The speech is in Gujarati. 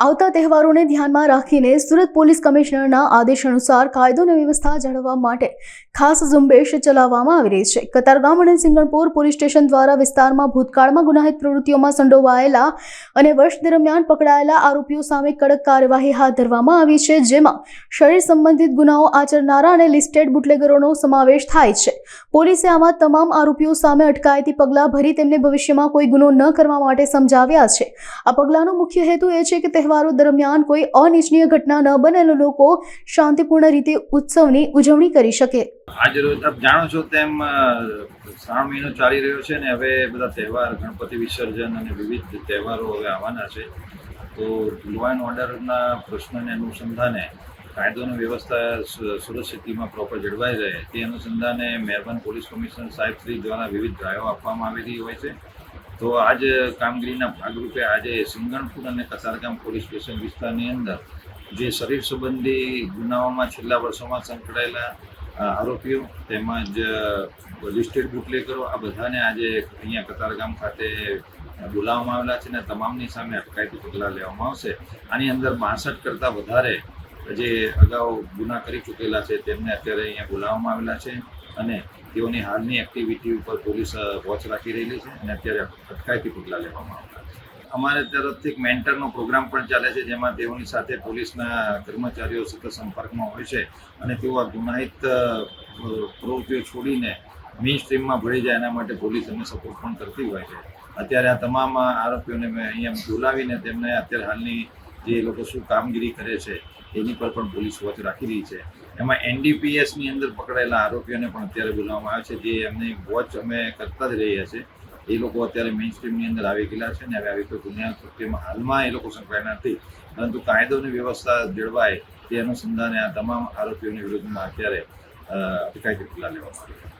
આવતા તહેવારોને ધ્યાનમાં રાખીને સુરત પોલીસ કમિશનરના આદેશ અનુસાર કાયદો અને વ્યવસ્થા જાળવવા માટે ખાસ ઝુંબેશ ચલાવવામાં આવી રહી છે. કતારગામ અને સિંગણપુર પોલીસ સ્ટેશન દ્વારા વિસ્તારમાં ભૂતકાળમાં ગુનાહિત પ્રવૃત્તિઓમાં સંડોવાયેલા અને વર્ષ દરમિયાન પકડાયેલા આરોપીઓ સામે કડક કાર્યવાહી હાથ ધરવામાં આવી છે, જેમાં શરીર સંબંધિત ગુનાઓ આચરનારા અને લિસ્ટેડ બુટલેગરોનો સમાવેશ થાય છે. પોલીસે આમાં તમામ આરોપીઓ સામે અટકાયતી પગલાં ભરી તેમને ભવિષ્યમાં કોઈ ગુનો ન કરવા માટે સમજાવ્યા છે. આ પગલાંનો મુખ્ય હેતુ એ છે કે દરમિયાન કોઈ અનિચ્છનીય ઘટના ન બને લોકો શાંતિપૂર્ણ રીતે ઉત્સવની ઉજવણી કરી શકે. આજ રોજ આપ જાણો છો તેમ શ્રાવણ મહિનો ચાલી રહ્યો છે ને હવે બધા તહેવાર, ગણપતિ વિસર્જન અને વિવિધ તહેવારો હવે આવવાના છે. તો લો એન્ડ ઓર્ડરના પ્રશ્નને અનુસંધાને કાયદોની વ્યવસ્થા સુરત સિટીમાં પ્રોપર જળવાઈ રહે તે અનુસંધાને મહેરબાન પોલીસ કમિશનર સાહેબ શ્રી દ્વારા વિવિધ રાયો આપવામાં આવેલી હોય છે. તો આજ કામગીરીના ભાગરૂપે આજે સિંગણપુર અને કતારગામ પોલીસ સ્ટેશન વિસ્તારની અંદર જે શરીર સંબંધી ગુનાઓમાં છેલ્લા વર્ષોમાં સંકળાયેલા આરોપીઓ તેમજ લિસ્ટેડ બુટલેકરો આ બધાને આજે અહીંયા કતારગામ ખાતે બોલાવવામાં આવેલા છે અને તમામની સામે અટકાયતી પગલાં લેવામાં આવશે. આની અંદર બાસઠ કરતાં વધારે જે અગાઉ ગુના કરી ચૂકેલા છે તેમને અત્યારે અહીંયા બોલાવવામાં આવેલા છે. અને તેઓની હાલની એક્ટિવિટી ઉપર પોલીસ વોચ રાખી રહેલી છે અને અત્યારે અટકાયતી પગલાં લેવામાં આવતા છે. અમારે તરફથી એક મેન્ટરનો પ્રોગ્રામ પણ ચાલે છે, જેમાં તેઓની સાથે પોલીસના કર્મચારીઓ સતત સંપર્કમાં હોય છે અને તેઓ આ ગુનાહિત પ્રવૃત્તિઓ છોડીને મેઇન સ્ટ્રીમમાં ભળી જાય એના માટે પોલીસ એમને સપોર્ટ પણ કરતી હોય છે. અત્યારે આ તમામ આરોપીઓને મેં અહીંયા બોલાવીને તેમને અત્યારે હાલની જે લોકો શું કામગીરી કરે છે, એની પર પણ પોલીસ વોચ રાખી રહી છે. એમાં એનડીપીએસની અંદર પકડાયેલા આરોપીઓને પણ અત્યારે બોલાવવામાં આવે છે. જે એમની વોચ અમે કરતા જ રહ્યા છે. એ લોકો અત્યારે મેઇન સ્ટ્રીમની અંદર આવી ગયેલા છે ને હવે આવી કોઈ ગુનિયા કૃત્યમાં હાલમાં એ લોકો સંકળાયેલા નથી. પરંતુ કાયદોની વ્યવસ્થા જળવાય તે અનુસંધાને આ તમામ આરોપીઓની વિરુદ્ધમાં અત્યારે અટકાયતી પગલાં લેવામાં આવ્યા